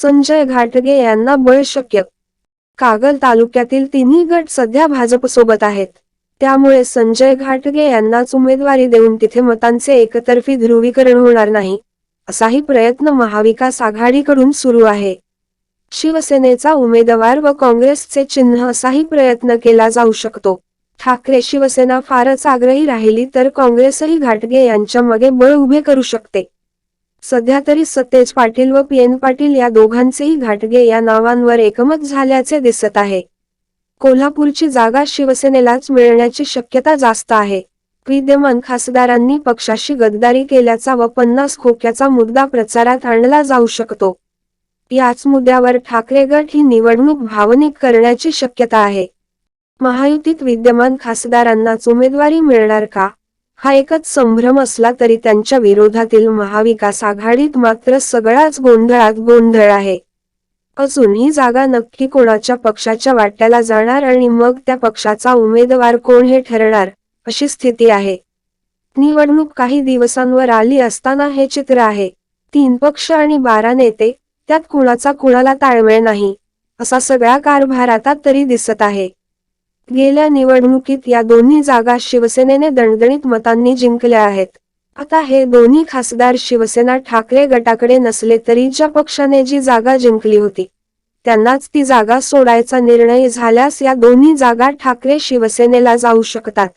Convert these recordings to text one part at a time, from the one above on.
संजय घाटगे यांना बळ शक्य. कागल तालुक्यातील तिन्ही गट सध्या भाजपसोबत आहेत. त्यामुळे संजय घाटगे यांनाच उमेदवारी देऊन तिथे मतांचे एकतर्फी ध्रुवीकरण होणार नाही असाही प्रयत्न महाविकास आघाडीकडून सुरू आहे. शिवसेनेचा उमेदवार व काँग्रेसचे चिन्ह असाही प्रयत्न केला जाऊ शकतो. ठाकरे शिवसेना फारच आग्रही राहिली तर काँग्रेसही घाटगे यांच्या मागे बळ उभे करू शकते. सध्या तरी सतेज पाटील व पी एन पाटील या दोघांचेही घाटगे या नावांवर एकमत झाल्याचे दिसत आहे. कोल्हापूरची जागा शिवसेनेलाच मिळण्याची शक्यता जास्त आहे. विद्यमान खासदारांनी पक्षाशी गद्दारी केल्याचा व पन्नास खोक्याचा मुद्दा प्रचारात आणला जाऊ शकतो. याच मुद्द्यावर ठाकरे गट ही निवडणूक भावनिक करण्याची शक्यता आहे. महायुतीत विद्यमान खासदारांनाच उमेदवारी मिळणार का? हा एकच संभ्रम असला तरी त्यांच्या विरोधातील महाविकास आघाडीत मात्र सगळाच गोंधळात गोंधळ आहे. अजून ही जागा नक्की कोणाच्या पक्षाच्या वाट्याला जाणार आणि मग त्या पक्षाचा उमेदवार कोण हे ठरणार अशी स्थिती आहे. निवडणूक काही दिवसांवर आली असताना हे चित्र आहे. तीन पक्ष आणि बारा नेते त्यात कुणाचा कुणाला ताळमेळ नाही असा सगळा कारभार आता तरी दिसत आहे. गेल्या निवडणुकीत या दोन्ही जागा शिवसेनेने दणदणीत मतांनी जिंकल्या आहेत. आता हे दोन्ही खासदार शिवसेना ठाकरे गटाकडे नसले तरी ज्या पक्षाने जी जागा जिंकली होती त्यांनाच ती जागा सोडायचा निर्णय झाल्यास या दोन्ही जागा ठाकरे शिवसेनेला जाऊ शकतात.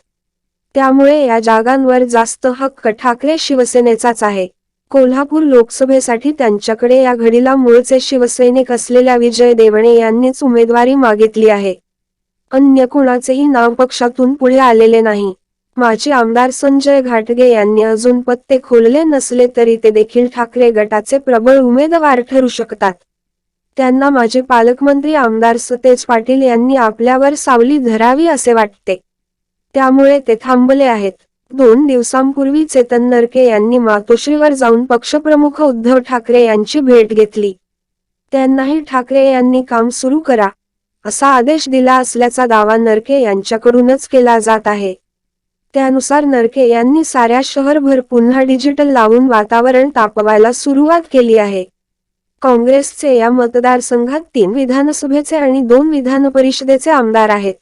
त्यामुळे या जागांवर जास्त हक्क ठाकरे शिवसेनेचाच आहे. कोल्हापूर लोकसभेसाठी त्यांच्याकडे या घडीला मूळचे शिवसैनिक असलेल्या विजय देवणे यांनीच उमेदवारी मागितली आहे. अन्य कुणाचेही नाव पक्षातून पुढे आलेले नाही. माजी आमदार संजय घाटगे यांनी अजून पत्ते खोलले नसले तरी ते देखील ठाकरे गटाचे प्रबळ उमेदवार ठरू शकतात. त्यांना माझे पालकमंत्री आमदार सतेज पाटील यांनी आपल्यावर सावली धरावी असे वाटते. त्यामुळे ते थांबले आहेत. दोन दिवसांपूर्वी चेतन नरके यांनी मातोश्रीवर जाऊन पक्षप्रमुख उद्धव ठाकरे यांची भेट घेतली. त्यांनाही ठाकरे यांनी काम सुरू करा. असा आदेश दिला असल्याचा दावा नरके यांच्याकडूनच केला जात आहे. त्यानुसार नरके यांनी साऱ्या शहरभर पुन्हा डिजिटल लावून वातावरण तापवायला सुरुवात केली आहे. काँग्रेसचे या मतदारसंघात तीन विधानसभेचे आणि दोन विधान परिषदेचे आमदार आहेत.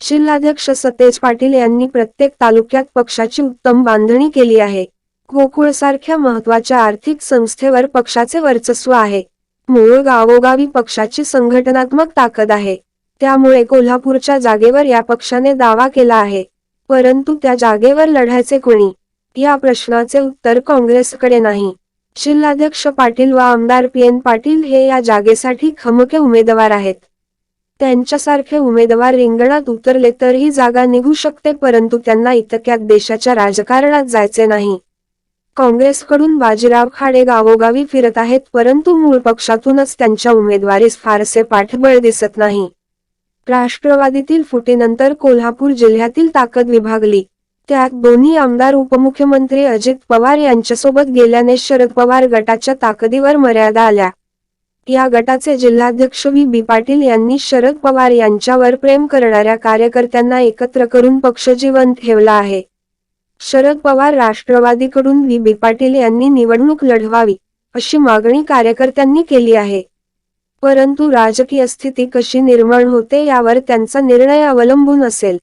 जिल्हाध्यक्ष सतेज पाटील यांनी प्रत्येक तालुक्यात पक्षाची उत्तम बांधणी केली आहे. गोकुळसारख्या महत्त्वाच्या आर्थिक संस्थेवर पक्षाचे वर्चस्व आहे. मूळ गावोगावी पक्षाची संघटनात्मक ताकद आहे. त्यामुळे कोल्हापूरच्या जागेवर या पक्षाने दावा केला आहे. परंतु त्या जागेवर लढायचे कोणी? या प्रश्नाचे उत्तर काँग्रेसकडे नाही. जिल्हाध्यक्ष पाटील व आमदार पी एन पाटील हे या जागेसाठी खमके उमेदवार आहेत. त्यांच्यासारखे उमेदवार रिंगणात उतरले तर ही जागा निघू शकते परंतु त्यांना इतक्यात देशाच्या राजकारणात जायचे नाही. काँग्रेसकडून बाजीराव खाडे गावोगावी फिरत आहेत परंतु मूळ पक्षातूनच त्यांच्या उमेदवारीस फारसे पाठबळ दिसत नाही. राष्ट्रवादीतील फुटेनंतर कोल्हापूर जिल्ह्यातील ताकद विभागली. त्यात दोन्ही आमदार उपमुख्यमंत्री अजित पवार यांच्यासोबत गेल्याने शरद पवार गटाच्या ताकदीवर मर्यादा आल्या. या गटाचे जिल्हाध्यक्ष व्ही. बी. पाटील यांनी शरद पवार यांच्यावर प्रेम करणाऱ्या कार्यकर्त्यांना एकत्र करून पक्ष जिवंत ठेवला आहे. शरद पवार राष्ट्रवादीकडून व्ही. बी. पाटील यांनी निवडणूक लढवावी अशी मागणी कार्यकर्त्यांनी केली आहे. परंतु राजकीय स्थिती कशी निर्माण होते यावर त्यांचा निर्णय अवलंबून असेल.